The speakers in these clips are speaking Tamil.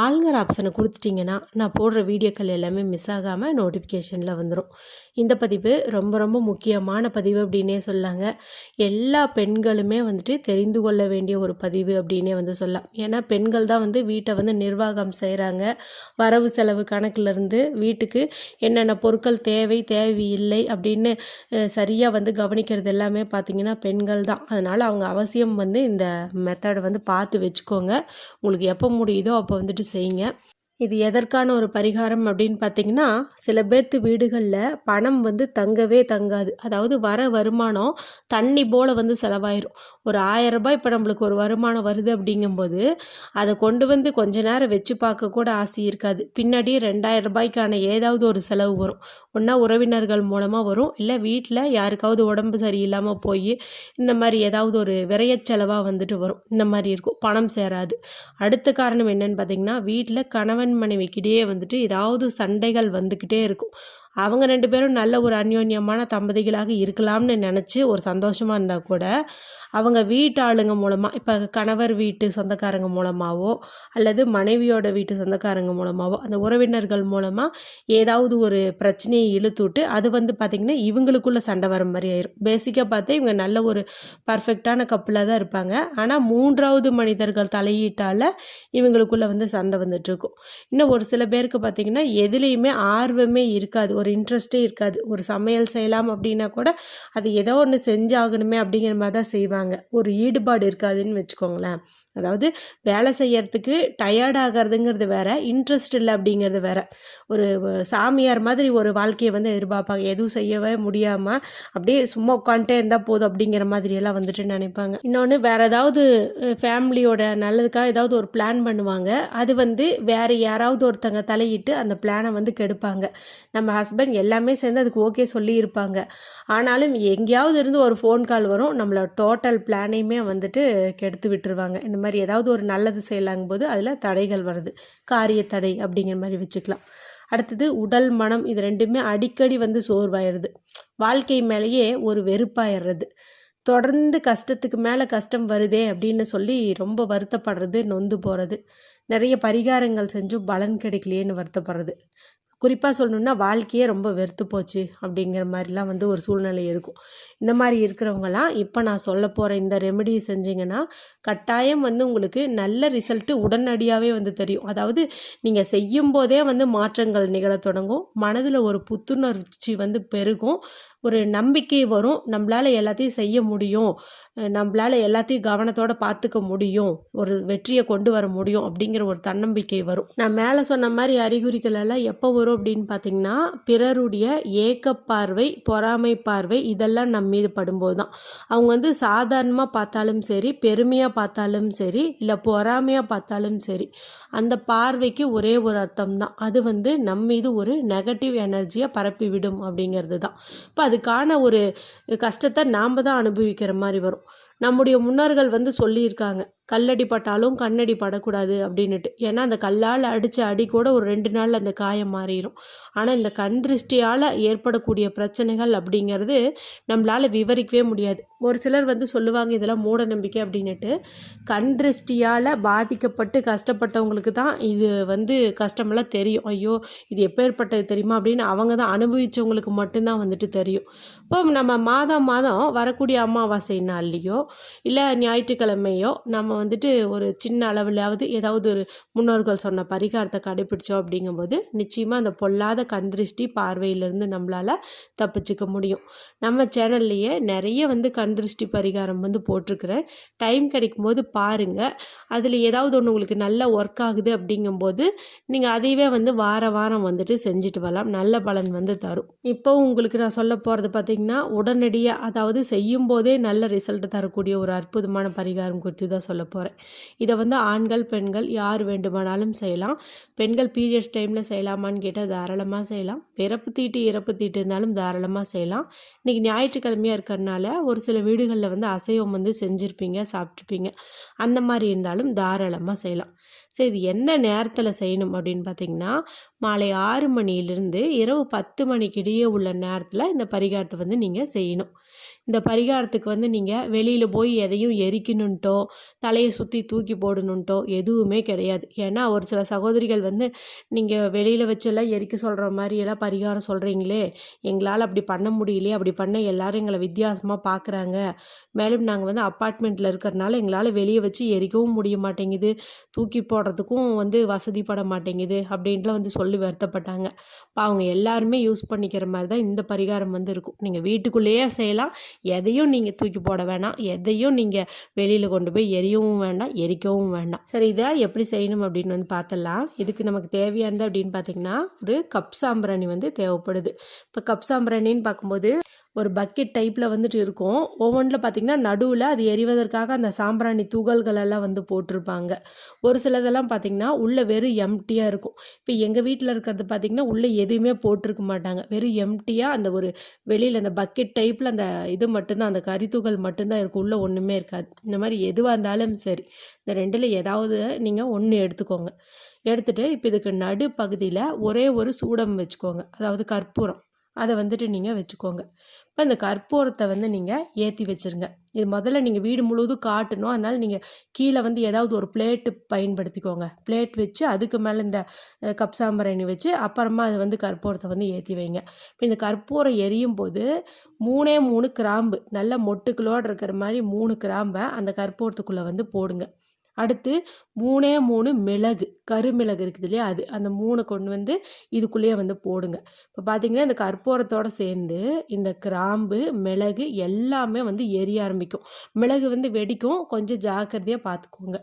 ஆளுங்கிற ஆப்ஷனை கொடுத்துட்டிங்கன்னா நான் போடுற வீடியோக்கள் எல்லாமே மிஸ் ஆகாமல் நோட்டிஃபிகேஷனில் வந்துடும் இந்த பதிவு ரொம்ப ரொம்ப முக்கியமான பதிவு அப்படின்னே சொல்லாங்க. எல்லா பெண்களுமே வந்துட்டு தெரிந்து கொள்ள வேண்டிய ஒரு பதிவு அப்படின்னே வந்து சொல்லலாம். ஏன்னா பெண்கள் தான் வந்து வீட்டை வந்து நிர்வாகம் செய்கிறாங்க வரவு செலவு கணக்கிலிருந்து வீட்டுக்கு என்னென்ன பொருட்கள் தேவை தேவையில்லை அப்படின்னு சரியாக வந்து கவனிக்கிறது எல்லாமே பார்த்திங்கன்னா பெண்கள் தான். அதனால் அவங்க அவசியம் வந்து இந்த மெத்தடை வந்து பார்த்து வச்சுக்கோங்க. உங்களுக்கு எப்போ முடியுதோ அப்போ வந்துட்டு செய்யுங்க. இது எதற்கான ஒரு பரிகாரம் அப்படின்னு பார்த்தீங்கன்னா சில பேர்த்து வீடுகளில் பணம் வந்து தங்கவே தங்காது. அதாவது வர வருமானம் தண்ணி போல் வந்து செலவாயிரும். ஒரு ஆயிரம் ரூபாய் இப்போ நம்மளுக்கு ஒரு வருமானம் வருது அப்படிங்கும்போது அதை கொண்டு வந்து கொஞ்ச நேரம் வச்சு பார்க்க கூட ஆசை இருக்காது. பின்னாடி ரெண்டாயிரம் ரூபாய்க்கான ஏதாவது ஒரு செலவு வரும். ஒன்றா உறவினர்கள் மூலமாக வரும். இல்லை வீட்டில் யாருக்காவது உடம்பு சரியில்லாமல் போய் இந்த மாதிரி ஏதாவது ஒரு விரையச் செலவாக வந்துட்டு வரும். இந்த மாதிரி இருக்கும். பணம் சேராது. அடுத்த காரணம் என்னன்னு பார்த்தீங்கன்னா வீட்டில் கணவன் மனைவிக்கிடையே வந்துட்டு ஏதாவது சண்டைகள் வந்துக்கிட்டே இருக்கும். அவங்க ரெண்டு பேரும் நல்ல ஒரு அந்யோன்யமான தம்பதிகளாக இருக்கலாம்னு நினச்சி ஒரு சந்தோஷமாக இருந்தால் கூட அவங்க வீட்டு ஆளுங்க மூலமாக இப்போ கணவர் வீட்டு சொந்தக்காரங்க மூலமாகவோ அல்லது மனைவியோட வீட்டு சொந்தக்காரங்க மூலமாகவோ அந்த உறவினர்கள் மூலமாக ஏதாவது ஒரு பிரச்சனையை இழுத்துட்டு அது வந்து பார்த்திங்கன்னா இவங்களுக்குள்ள சண்டை வர மாதிரி ஆயிரும். பேசிக்காக பார்த்தா இவங்க நல்ல ஒரு பர்ஃபெக்டான கப்பிளாக தான் இருப்பாங்க. ஆனால் மூன்றாவது மனிதர்கள் தலையீட்டால் இவங்களுக்குள்ளே வந்து சண்டை வந்துட்டுருக்கும். இன்னும் ஒரு சில பேருக்கு பார்த்திங்கன்னா எதுலேயுமே ஆர்வமே இருக்காது. ஒரு இன்ட்ரெஸ்ட்டே இருக்காது. ஒரு சமையல் செய்யலாம் அப்படின்னா கூட அது ஏதோ ஒன்று செஞ்சாகணுமே அப்படிங்கிற மாதிரி தான் செய்வாங்க. ஒரு ஈடுபாடு இருக்காதுன்னு வச்சுக்கோங்களேன். அதாவது வேலை செய்யறதுக்கு டயர்ட் ஆகிறதுங்கிறது வேற இன்ட்ரெஸ்ட் இல்லை அப்படிங்கிறது வேற. ஒரு சாமியார் மாதிரி ஒரு வாழ்க்கையை வந்து எதிர்பார்ப்பாங்க. எதுவும் செய்யவே முடியாமல் அப்படியே சும்மா உட்காந்துட்டே இருந்தால் போதும் அப்படிங்கிற மாதிரியெல்லாம் வந்துட்டு நினைப்பாங்க. இன்னொன்று வேற ஏதாவது ஃபேமிலியோட நல்லதுக்காக ஏதாவது ஒரு பிளான் பண்ணுவாங்க. அது வந்து வேற யாராவது ஒருத்தங்க தலையிட்டு அந்த பிளானை வந்து கெடுப்பாங்க. நம்ம ஹஸ்பண்ட் எல்லாமே சேர்ந்து அதுக்கு ஓகே சொல்லியிருப்பாங்க. ஆனாலும் எங்கேயாவது இருந்து ஒரு ஃபோன் கால் வரும் நம்மளோட டோட்டல் பிளானையுமே வந்துட்டு கெடுத்து விட்டுருவாங்க. இந்த மாதிரி ஏதாவது ஒரு நல்லது செய்யலாங்கும் போது அதில் தடைகள் வருது. காரிய தடை அப்படிங்கிற மாதிரி வச்சுக்கலாம். அடுத்தது உடல் மனம் இது ரெண்டுமே அடிக்கடி வந்து சோர்வாயிடுது. வாழ்க்கை மேலேயே ஒரு வெறுப்பாயிடுறது. தொடர்ந்து கஷ்டத்துக்கு மேலே கஷ்டம் வருதே அப்படின்னு சொல்லி ரொம்ப வருத்தப்படுறது நொந்து போகிறது நிறைய பரிகாரங்கள் செஞ்சும் பலன் கிடைக்கலையேன்னு வருத்தப்படுறது. குறிப்பாக சொல்லணுன்னா வாழ்க்கையே ரொம்ப வெறுத்து போச்சு அப்படிங்கிற மாதிரிலாம் வந்து ஒரு சூழ்நிலை இருக்கும். இந்த மாதிரி இருக்கிறவங்களாம் இப்போ நான் சொல்ல போகிற இந்த ரெமெடி செஞ்சிங்கன்னா கட்டாயம் வந்து உங்களுக்கு நல்ல ரிசல்ட்டு உடனடியாகவே வந்து தெரியும். அதாவது நீங்கள் செய்யும் போதே வந்து மாற்றங்கள் நிகழ தொடங்கும். மனதில் ஒரு புத்துணர்ச்சி வந்து பெருகும். ஒரு நம்பிக்கை வரும். நம்மளால் எல்லாத்தையும் செய்ய முடியும். நம்மளால் எல்லாத்தையும் கவனத்தோடு பார்த்துக்க முடியும். ஒரு வெற்றியை கொண்டு வர முடியும் அப்படிங்கிற ஒரு தன்னம்பிக்கை வரும். நான் மேலே சொன்ன மாதிரி அறிகுறிகள் எல்லாம் எப்போ வரும் அப்படின்னு பார்த்தீங்கன்னா பிறருடைய ஏக்க பார்வை பொறாமை பார்வை இதெல்லாம் நம்ம மீது படும்போது தான் அவங்க வந்து சாதாரணமாக பார்த்தாலும் சரி பெருமையாக பார்த்தாலும் சரி இல்லை பொறாமையாக பார்த்தாலும் சரி அந்த பார்வைக்கு ஒரே ஒரு அர்த்தம் தான் அது வந்து நம்ம மீது ஒரு நெகட்டிவ் எனர்ஜியை பரப்பிவிடும் அப்படிங்கிறது தான் இப்போ அதுக்கான ஒரு கஷ்டத்தை நாம் தான் அனுபவிக்கிற மாதிரி வரும். நம்முடைய முன்னோர்கள் வந்து சொல்லியிருக்காங்க. கல்லடி பட்டாலும் கண்ணடி படக்கூடாது அப்படின்னுட்டு. ஏன்னா அந்த கல்லால் அடித்த அடி கூட ஒரு ரெண்டு நாளில் அந்த காயம் மாறிடும் ஆனால் இந்த கண் திருஷ்டியால் ஏற்படக்கூடிய பிரச்சனைகள் அப்படிங்கிறது நம்மளால் விவரிக்கவே முடியாது. ஒரு சிலர் வந்து சொல்லுவாங்க இதெல்லாம் மூட நம்பிக்கை அப்படின்னுட்டு. கண் திருஷ்டியால் பாதிக்கப்பட்டு கஷ்டப்பட்டவங்களுக்கு தான் இது வந்து கஷ்டமெல்லாம் தெரியும். ஐயோ இது எப்பேற்பட்டது தெரியுமா? அப்படின்னு அவங்க தான் அனுபவித்தவங்களுக்கு மட்டும்தான் வந்துட்டு தெரியும். இப்போ நம்ம மாதம் மாதம் வரக்கூடிய அமாவாசை நாள்லேயோ இல்லை ஞாயிற்றுக்கிழமையோ நம்ம வந்துட்டு ஒரு சின்ன அளவிலாவது ஏதாவது ஒரு முன்னோர்கள் சொன்ன பரிகாரத்தை கடைப்பிடிச்சோம் அப்படிங்கும்போது நிச்சயமாக அந்த பொல்லாத கண்திருஷ்டி பார்வையிலேருந்து நம்மளால் தப்பிச்சுக்க முடியும். நம்ம சேனல்லையே நிறைய வந்து கண்திருஷ்டி பரிகாரம் வந்து போட்டிருக்கிறேன். டைம் கிடைக்கும் போது பாருங்கள் அதில் ஏதாவது ஒன்று உங்களுக்கு நல்லா ஒர்க் ஆகுது அப்படிங்கும்போது நீங்கள் அதையவே வந்து வார வாரம் வந்துட்டு செஞ்சுட்டு வரலாம். நல்ல பலன் வந்து தரும். இப்போ உங்களுக்கு நான் சொல்ல போகிறது பார்த்திங்கன்னா உடனடியாக அதாவது செய்யும் போதே நல்ல ரிசல்ட் தரக்கூடிய ஒரு அற்புதமான பரிகாரம் குறித்து தான் சொல்ல போகிறேன் இதை வந்து ஆண்கள் பெண்கள் யார் வேண்டுமானாலும் செய்யலாம். பெண்கள் பீரியட்ஸ் டைமில் செய்யலாமான்னு கேட்டால் தாராளமாக செய்யலாம். பிறப்பு தீட்டு இறப்பு தீட்டு இருந்தாலும் தாராளமாக செய்யலாம். இன்றைக்கி ஞாயிற்றுக்கிழமையாக இருக்கிறதுனால ஒரு சில வீடுகளில் வந்து அசைவம் வந்து செஞ்சுருப்பீங்க சாப்பிட்ருப்பீங்க அந்த மாதிரி இருந்தாலும் தாராளமாக செய்யலாம். சரி இது எந்த நேரத்தில் செய்யணும் அப்படின்னு பார்த்தீங்கன்னா மாலை ஆறு மணியிலிருந்து இரவு பத்து மணிக்கிடையே உள்ள நேரத்தில் இந்த பரிகாரத்தை வந்து நீங்கள் செய்யணும். இந்த பரிகாரத்துக்கு வந்து நீங்கள் வெளியில் போய் எதையும் எரிக்கணுன்ட்டோ தலையை சுற்றி தூக்கி போடணுன்ட்டோ எதுவுமே கிடையாது. ஏன்னா ஒரு சில சகோதரிகள் வந்து நீங்கள் வெளியில் வச்செல்லாம் எரிக்க சொல்கிற மாதிரியெல்லாம் பரிகாரம் சொல்கிறீங்களே எங்களால் அப்படி பண்ண முடியலையே அப்படி பண்ண எல்லாரும் எங்களை வித்தியாசமாக பார்க்குறாங்க மேலும் நாங்கள் வந்து அப்பார்ட்மெண்ட்டில் இருக்கிறனால எங்களால் வெளியே வச்சு எரிக்கவும் முடிய மாட்டேங்குது தூக்கி போடுறதுக்கும் வந்து வசதிப்பட மாட்டேங்குது அப்படின்ட்டுலாம் வந்து சொல்லி வருத்தப்பட்டாங்க. இப்போ அவங்க எல்லாருமே யூஸ் பண்ணிக்கிற மாதிரி தான் இந்த பரிகாரம் வந்து இருக்கும். நீங்கள் வீட்டுக்குள்ளேயே செய்யலாம் எதையும் நீங்கள் தூக்கி போட வேணாம். எதையும் நீங்கள் வெளியில் கொண்டு போய் எரியவும் வேண்டாம் எரிக்கவும் வேண்டாம். சரி இதை எப்படி செய்யணும் அப்படின்னு வந்து பார்த்துடலாம் இதுக்கு நமக்கு தேவையானது அப்படின்னு பார்த்தீங்கன்னா ஒரு கப் சாம்பிராணி வந்து தேவைப்படுது. இப்போ கப் சாம்பிராணின்னு பார்க்கும்போது ஒரு பக்கெட் டைப்பில் வந்துட்டு இருக்கும். ஒவ்வொன்றில் பார்த்திங்கன்னா நடுவில் அது எரிவதற்காக அந்த சாம்பிராணி துகள்களெல்லாம் வந்து போட்டிருப்பாங்க. ஒரு சிலதெல்லாம் பார்த்திங்கன்னா உள்ளே வெறும் எம்டியாக இருக்கும். இப்போ எங்கள் வீட்டில் இருக்கிறது பார்த்திங்கன்னா உள்ளே எதுவுமே போட்டிருக்க மாட்டாங்க. வெறும் எம்டியாக அந்த ஒரு வெளியில் அந்த பக்கெட் டைப்பில் அந்த இது மட்டும்தான் அந்த கரித்துகள் மட்டும்தான் இருக்கும். உள்ளே ஒன்றுமே இருக்காது. இந்த மாதிரி எதுவாக இருந்தாலும் சரி இந்த ரெண்டில் ஏதாவது நீங்கள் ஒன்று எடுத்துக்கோங்க. எடுத்துகிட்டு இப்போ இதுக்கு நடு பகுதியில் ஒரே ஒரு சூடம் வச்சுக்கோங்க. அதாவது கற்பூரம். அதை வந்துட்டு நீங்கள் வச்சுக்கோங்க. இப்போ இந்த கற்பூரத்தை வந்து நீங்கள் ஏற்றி வச்சுருங்க. இது முதல்ல நீங்கள் வீடு முழுவதும் காட்டணும். அதனால் நீங்கள் கீழே வந்து ஏதாவது ஒரு பிளேட்டு பயன்படுத்திக்கோங்க. பிளேட் வச்சு அதுக்கு மேலே இந்த கப் சாம்பிராணி வச்சு அப்புறமா அது வந்து கற்பூரத்தை வந்து ஏற்றி வைங்க. இப்போ இந்த கற்பூரம் எரியும் போது மூணே மூணு கிராம்பு நல்ல மொட்டுக்களோடு இருக்கிற மாதிரி மூணு கிராம்பை அந்த கற்பூரத்துக்குள்ளே வந்து போடுங்க. அடுத்து மூணே மூணு மிளகு கருமிளகு இருக்குது இல்லையா? அது அந்த மூணு கொண்டு வந்து இதுக்குள்ளேயே வந்து போடுங்க. இப்போ பார்த்தீங்கன்னா இந்த கற்பூரத்தோடு சேர்ந்து இந்த கிராம்பு மிளகு எல்லாமே வந்து எரிய ஆரம்பிக்கும். மிளகு வந்து வெடிக்கும். கொஞ்சம் ஜாக்கிரதையாக பார்த்துக்கோங்க.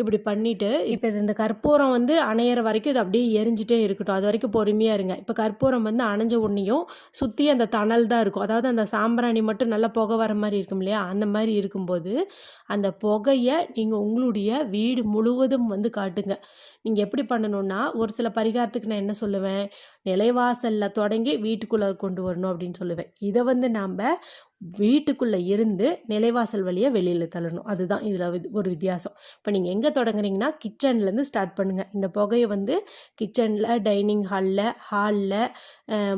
இப்படி பண்ணிவிட்டு இப்போ இந்த கற்பூரம் வந்து அணையிற வரைக்கும் இது அப்படியே எரிஞ்சிட்டே இருக்கட்டும். அது வரைக்கும் பொறுமையாக இருங்க. இப்போ கற்பூரம் வந்து அணைஞ்ச உடனேயும் சுற்றி அந்த தணல் தான் இருக்கும். அதாவது அந்த சாம்பிராணி மட்டும் நல்லா புகை வர மாதிரி இருக்கும் இல்லையா? அந்த மாதிரி இருக்கும்போது அந்த புகையை நீங்கள் உங்களுடைய வீடு முழு முழுவதும் வந்து காட்டுங்க. நீங்கள் எப்படி பண்ணணும்னா ஒரு சில பரிகாரத்துக்கு நான் என்ன சொல்லுவேன்? நிலைவாசலில் தொடங்கி வீட்டுக்குள்ளே கொண்டு வரணும் அப்படின்னு சொல்லுவேன். இதை வந்து நாம் வீட்டுக்குள்ளே இருந்து நிலைவாசல் வழியாக வெளியில் தள்ளணும். அதுதான் இதில் ஒரு வித்தியாசம். இப்போ நீங்கள் எங்கே தொடங்குறீங்கன்னா கிச்சன்லேருந்து ஸ்டார்ட் பண்ணுங்கள் இந்த புகையை வந்து கிச்சனில் டைனிங் ஹாலில் ஹாலில்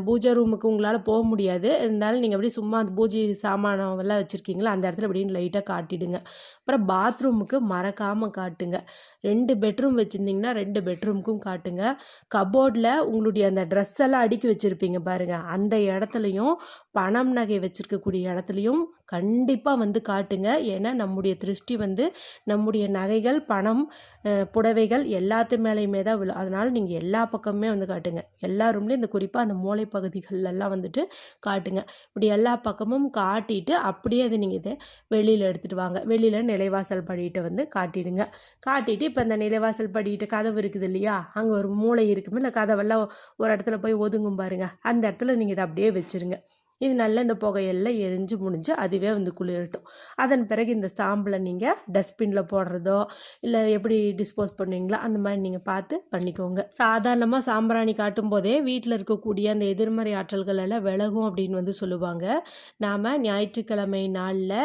பூஜை ரூமுக்கு உங்களால் போக முடியாது. இருந்தாலும் நீங்கள் அப்படியே சும்மா அந்த பூஜை சாமானெல்லாம் வச்சுருக்கீங்களா அந்த இடத்துல அப்படின்னு லைட்டாக காட்டிடுங்க. அப்புறம் பாத்ரூமுக்கு மறக்காமல் காட்டுங்க. ரெண்டு பெட்ரூம் வச்சுருந்தீங்கன்னா ரெண்டு பெட்ரூமுக்கும் காட்டுங்க. கபோர்டில் உங்களுடைய அந்த ட்ரெஸ் எல்லாம் அடுக்கி வச்சுருப்பீங்க பாருங்கள் அந்த இடத்துலையும் பணம் நகை வச்சுருக்கக்கூடிய இடத்துலையும் கண்டிப்பாக வந்து காட்டுங்க. ஏன்னா நம்முடைய திருஷ்டி வந்து நம்முடைய நகைகள் பணம் புடவைகள் எல்லாத்து மேலேயுமே தான் விழும். அதனால் நீங்கள் எல்லா பக்கமுமே வந்து காட்டுங்க. எல்லா ரூம்லேயும் இந்த குறிப்பாக அந்த மூளை பகுதிகளெல்லாம் வந்துட்டு காட்டுங்க. இப்படி எல்லா பக்கமும் காட்டிட்டு அப்படியே அதை நீங்கள் இதை வெளியில் எடுத்துகிட்டு வாங்க. வெளியில் நிலைவாசல் படிக்கிட்ட வந்து காட்டிடுங்க. காட்டிட்டு இப்போ அந்த நிலைவாசல் படிக்கிட்ட கதவு இருக்குது இல்லையா? அங்கே ஒரு மூளை இருக்குமே இல்லை கதவெல்லாம் ஒரு இடத்துல போய் ஒதுங்கும் பாருங்கள் அந்த இடத்துல நீங்கள் இதை அப்படியே வச்சுருங்க. இது நல்லா இந்த புகையெல்லாம் எரிஞ்சு முடிஞ்சு அதுவே வந்து குளிரட்டும். அதன் பிறகு இந்த சாம்பலை நீங்கள் டஸ்ட்பினில் போடுறதோ இல்லை எப்படி டிஸ்போஸ் பண்ணுவீங்களோ அந்த மாதிரி நீங்கள் பார்த்து பண்ணிக்கோங்க. சாதாரணமாக சாம்பிராணி காட்டும் போதே வீட்டில் இருக்கக்கூடிய அந்த எதிர்மறை ஆற்றல்கள் எல்லாம் விலகும் அப்படின்னு வந்து சொல்லுவாங்க. நாம் ஞாயிற்றுக்கிழமை நாளில்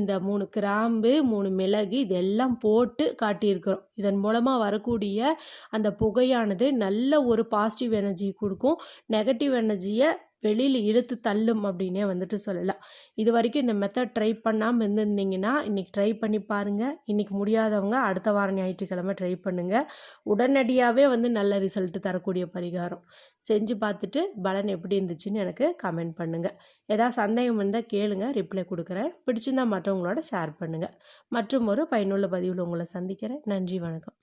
இந்த மூணு கிராம்பு மூணு மிளகு இதெல்லாம் போட்டு காட்டியிருக்கிறோம். இதன் மூலமாக வரக்கூடிய அந்த புகையானது நல்ல ஒரு பாசிட்டிவ் எனர்ஜி கொடுக்கும். நெகட்டிவ் எனர்ஜியை வெளியில் இழுத்து தள்ளும் அப்படின்னே வந்துட்டு சொல்லலாம். இது வரைக்கும் இந்த மெத்தட் ட்ரை பண்ணாமல் இருந்திருந்தீங்கன்னா இன்றைக்கி ட்ரை பண்ணி பாருங்கள் இன்றைக்கி முடியாதவங்க அடுத்த வாரம் ஞாயிற்றுக்கிழமை ட்ரை பண்ணுங்கள் உடனடியாகவே வந்து நல்ல ரிசல்ட்டு தரக்கூடிய பரிகாரம். செஞ்சு பார்த்துட்டு பலன் எப்படி இருந்துச்சுன்னு எனக்கு கமெண்ட் பண்ணுங்கள் ஏதாவது சந்தேகம் இருந்தால் கேளுங்க. ரிப்ளை கொடுக்குறேன். பிடிச்சிருந்தால் மற்றவங்களோட ஷேர் பண்ணுங்கள் மற்றும் ஒரு பயனுள்ள பதிவில் உங்களை சந்திக்கிறேன். நன்றி வணக்கம்.